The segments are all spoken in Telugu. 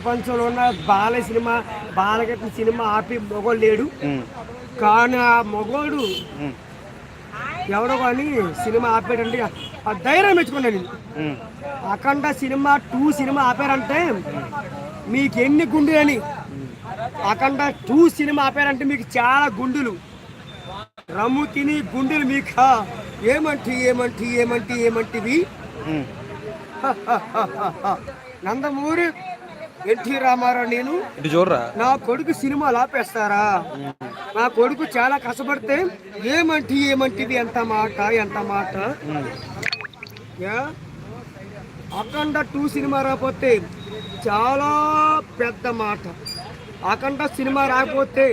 ప్రపంచంలో ఉన్న బాల సినిమా బాలగట్టిన సినిమా ఆపి మొగోడు లేడు. కానీ ఆ మొగోడు ఎవడో కానీ సినిమా ఆపాడంటే ఆ ధైర్యం మెచ్చుకున్నాను నేను. అఖండ సినిమా టూ సినిమా ఆపారంటే మీకు ఎన్ని గుండెలని? అఖండ టూ సినిమా ఆపారంటే మీకు చాలా గుండెలు. రమ్ము తిని గుండెలు మీకు. ఏమంటి ఏమంటి ఏమంటి ఏమంటివి. నందమూరి ఎన్టీ రామారావు నేను. చూడరా? నా కొడుకు సినిమాలు ఆపేస్తారా నా కొడుకు చాలా కష్టపడితే ఏమంటి ఏమంటిది ఎంత మాట ఎంత మాట? అఖండ టూ సినిమా రాకపోతే చాలా పెద్ద మాట. అఖండ సినిమా రాకపోతే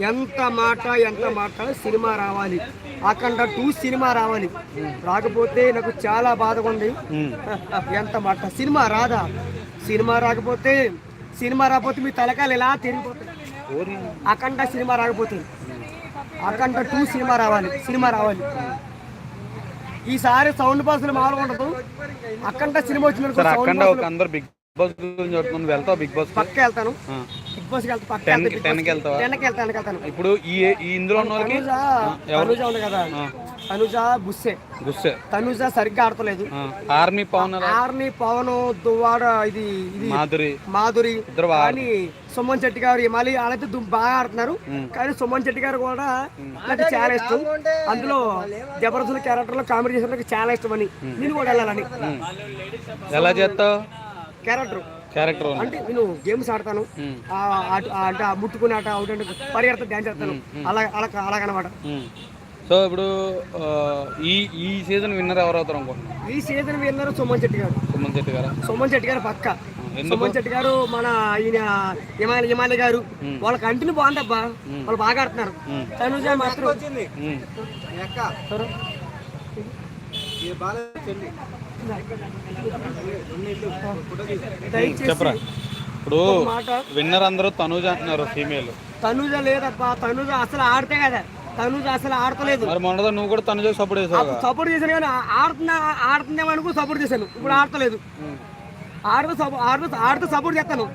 ఎంత మాట ఎంత మాట సినిమా రావాలి. అఖండ టూ సినిమా రావాలి. రాకపోతే నాకు చాలా బాధగా ఉంది. ఎంత మాట? సినిమా రాదా? సినిమా రాకపోతే సినిమా రాకపోతే మీ తలకాయలు ఎలా తిరిగిపోతాయి. అఖండ సినిమా రాకపోతే అఖండ టూ సినిమా రావాలి సినిమా రావాలి. ఈసారి సౌండ్ బాక్సులు మామూలుగా ఉండదు. అఖండ సినిమా వచ్చిన సరే సౌండ్ అక్కడ ఒక అందరు బిగ్ బాస్ గురించి చెప్తున్నాను వెళ్తావు బిగ్ బాస్ పక్క వెళ్తాను. బిగ్ బాస్కి వెళ్తా పక్క టెన్ టెన్కి వెళ్తావా? వెళ్తాను వెళ్తాను. ఇప్పుడు ఈ ఈ ఇందులో ఉన్న వాళ్ళకి తనుజ ఉంది కదా. తనుజ బుస్సే. గుస్సే తనుజ సరిగ్గా ఆడతలేదు. ఆర్మీ పవన్? ఆర్ని పవన్ దువ్వాడ ఇది ఇది మాధురి. మాధురి. కానీ సుమన్ శెట్టి గారు మళ్ళీ వాళ్ళైతే బాగా ఆడుతున్నారు. కానీ సుమన్ శెట్టి గారు కూడా నాకు చాలా ఇష్టం. అందులో జబర్దస్త్ క్యారెక్టర్లో కామెడీ చేసిన చాలా ఇష్టం అని. నేను కూడా వెళ్ళాలని. ఎలా చేస్తావు? క్యారెక్టర్. క్యారెక్టర్ అంటే నేను గేమ్స్ ఆడతాను. అంటే ముట్టుకునే ఆట అవుట్ అంటే పరిగెడతా డ్యాన్స్ చేస్తాను. అలా అలా అలాగనమాట. సో ఇప్పుడు ఈ ఈ సీజన్ విన్నర్ ఎవరు అవుతారు అనుకుంటున్నాను ఈ సీజన్ విన్నర్ సుమన్ శెట్టి గారు. సుమన్ శెట్టి గారా? సుమన్ శెట్టి గారు పక్క? సుమన్ శెట్టి గారు మన ఈయన హిమాలయ హిమాలయ గారు. వాళ్ళ కంటిని బాగుందబ్బా. వాళ్ళు బాగా ఆడుతున్నారు. తనుజ మాత్రం. చెప్పరా? ఇప్పుడు విన్నర్ అందరూ తనూజ అంటున్నారు ఫీమేల్ తనుజ లేదబ్బా తనుజ అసలు ఆడితే కదా. తనుజ అసలు ఆడతలేదు. మరి మొన్నదా నువ్వు కూడా తనుజ సపోర్ట్ చేసావు సపోర్ట్ చేశాను కానీ ఆడుతున్నా ఆడుతుందేమో అనుకో సపోర్ట్ చేశాను. ఇప్పుడు ఆడతలేదు. ఆడుతూ ఆడుతూ ఆడుతూ సపోర్ట్ చేస్తాను.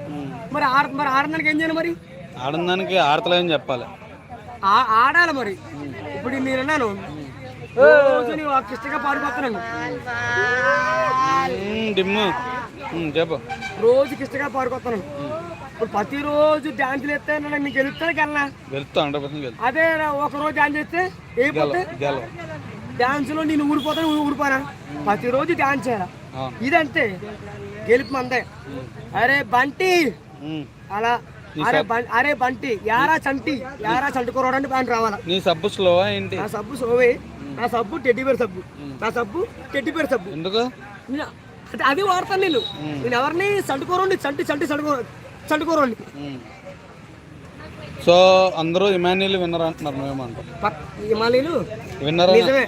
మరి ఆడ మరి ఆడడానికి ఏం చేయాలి మరి? ఆడదానికి ఆడతలేదని చెప్పాలి. ఆ- ఆడాలి మరి. ఇప్పుడు నేను అన్నాను రోజు ఆ కిష్టగా పాడుకొస్తున్నాను డిమ్ము. ఉమ్, చెప్పు. రోజు పాడుకొస్తున్నాను ఇప్పుడు ప్రతిరోజు డ్యాన్స్ వేస్తే నేను గెలుస్తాను గెలుస్తా హండ్రెడ్ అదే ఒక రోజు డ్యాన్స్ చేస్తే గెలవ డాన్స్లో నేను ఊడిపోతాను ఊడిపోనా? ప్రతిరోజు డాన్స్ చేయాలి ఇదంతే. గెలుపు మందే. అరే బంటి. అలా. అరే అరే బంటి యారా చంటి? యారా చంటుకోరాడంటే బ్యాంక్ రావాలా? నీ సబ్బు స్లో ఏంటి? నా సబ్బు సోవే నా సబ్బు టెడ్డి పేరు సబ్బు. నా సబ్బు టెడ్డి పేరు సబ్బు. ఎందుకు? అంటే అది వాడతాను నేను. నేను ఎవరిని చంటుకోరండి చంటి చంటి చంటుకో చంటుకోరండి. సో అందరూ ఇమాన్యుల్ విన్నర్ అంటున్నారు హిమాలయలు విన్నర్? నిజమే.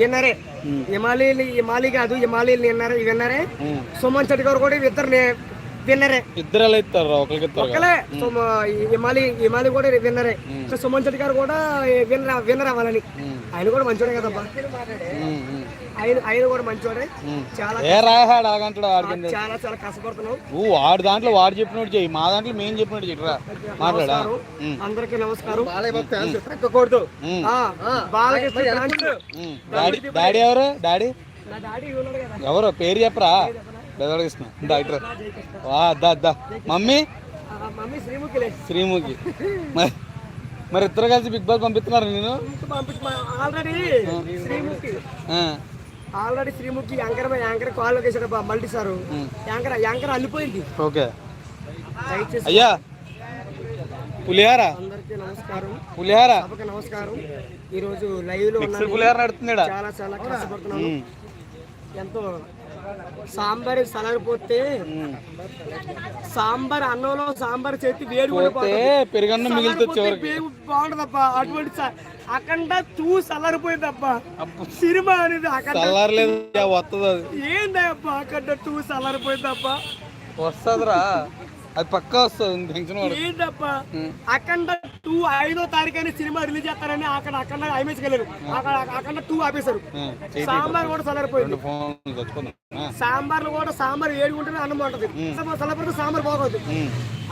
విన్నరే. హిమాలయలు హిమాలయ కాదు హిమాలయలు విన్నరే. విన్నరే. సుమన్ చెట్టి గారు కూడా ఇద్దరు విన్నరే. ఇద్దరు ఇస్తారు? ఒకరికి. ఒకలే కూడా విన్నరే. సో సుమన్ చెట్టి గారు కూడా విన్నర్ విన్నర్ అవ్వాలని. ఆయన కూడా మంచోడే కదబ్బా. ఆయన ఆయన కూడా మంచోడే. చాలా ఏ చాలా చాలా కష్టపడుతున్నాం. నువ్వు వాడి దాంట్లో వాడు చెప్పినట్టు చెయ్యి. మా దాంట్లో మేము చెప్పినట్టు చెయ్యరా మాట్లాడా? ఉమ్, అందరికి నమస్కారం. తగ్గకూడదు బాలకృష్ణ. డాడీ డాడీ ఎవరు? డాడీ? నా డాడీ ఉన్నాడు కదా. ఎవరు? పేరు చెప్పరా? బెదవడకృష్ణ డాక్టర్ వా దా దా. మమ్మీ? శ్రీముఖి. మరి మరి ఇద్దరు కలిసి బిగ్ బాస్ పంపిస్తున్నారు నేను already Sreemukhi. Anchor anchor call వేసాడు మల్టీ సారు. యాంకర్ యాంకర్ అల్లిపోయింది. ఓకే. అయ్యా. పులిహార? అందరికీ నమస్కారం. పులిహార? నమస్కారం. ఈరోజు లైవ్లో పులిహార నడుతున్నాడా చాలా చాలా కష్టపడుతున్నాను. ఎంతో సాంబార్ సలరిపోతే. సాంబార్ అన్నంలో సాంబార్ చేతి వేడి పెరుగన్నం బాగుంటదప్ప అటువంటి అఖండ తూ సలరిపోయిందప్ప సినిమా అనేది చల్లారలేదు వస్తుంది ఏందప్ప అఖండ తూ సలరిపోయిందప్ప వస్తుందిరా. అది పక్కా వస్తుంది. ఏందప్ప ఉమ్. టూ ఐదో తారీఖు సినిమా రిలీజ్ చేస్తారని అక్కడ అక్కడ ఐమేజ్కి వెళ్ళారు అక్కడ అక్కడ టూ ఆపేశారు సాంబార్ కూడా చల్లారిపోయింది ఆ, సాంబార్లు కూడా సాంబార్ ఏడుకుంటేనే అన్నం బాగుంటది చల్లపడితే సాంబార్ బాగోదు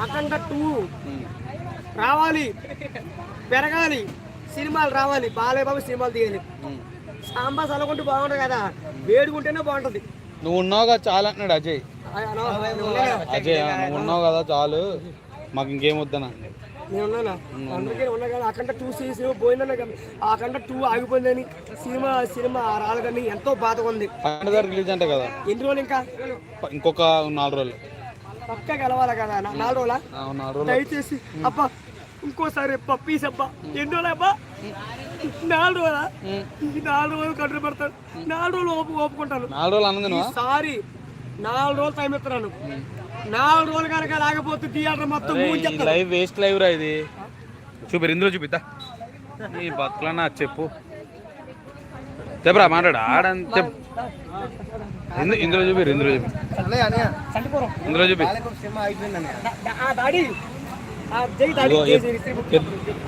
అఖండ టూ. రావాలి పెరగాలి సినిమాలు రావాలి బాలయ్య బాబు సినిమాలు తీయాలి. సాంబార్ చల్లకుంటే బాగుంటుంది కదా వేడుకుంటేనే బాగుంటది నువ్వు ఉన్నావుగా చాలు అంటున్నాడు అజయ్? అజయ్ నువ్వు ఉన్నావు కదా చాలు మాకు ఇంకేం వద్దనా నేను ఉన్నానా? అందుకే ఉన్నా కదా అఖండ టూ సినిమా పోయిందన్న అఖండ టూ ఆగిపోయిందని సినిమా సినిమా రాలేదని ఎంతో బాధగా ఉంది రిలీజ్ అంటే కదా. ఎన్ని రోజులు ఇంకా? ఇంకొక నాలుగు రోజులు. పక్క గెలవాలి కదా? నాలుగు రోజులా? ఆ, నాలుగు రోజులు. దయచేసి అబ్బా ఇంకోసారి ప్లీజ్ అబ్బా. ఎన్ని రోజులు అబ్బా? నాలుగు రోజులా? నాలుగు రోజులు కంట్రీ పెడతాను. నాలుగు రోజులు ఓపు ఒప్పుకుంటాను నాలుగు రోజులు ఈసారి నాలుగు రోజులు టైం ఇస్తున్నాను. నాలుగు రోజులు కనుక రాకపోతే థియేటర్ మొత్తం. లైవ్ వేస్ట్ లైవ్ రా ఇది. చూపిరు ఇందులో చూపిద్దా? నీ బతులన్నా అది చెప్పు. చెప్పరా మాట్లాడు. ఇందు- ఇందులో చూపిరు ఇందులో చూపి ఇందులో చూపి.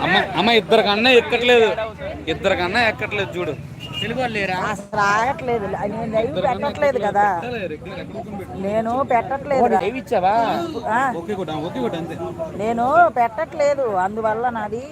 అమ్మ అమ్మ ఇద్దరు కన్నా ఎక్కట్లేదు. ఇద్దరు కన్నా ఎక్కట్లేదు చూడు. అసలు ఆగట్లేదు. నేను లైవ్ పెట్టట్లేదు కదా. నేను పెట్టట్లేదు నేను పెట్టట్లేదు. అందువల్ల నాది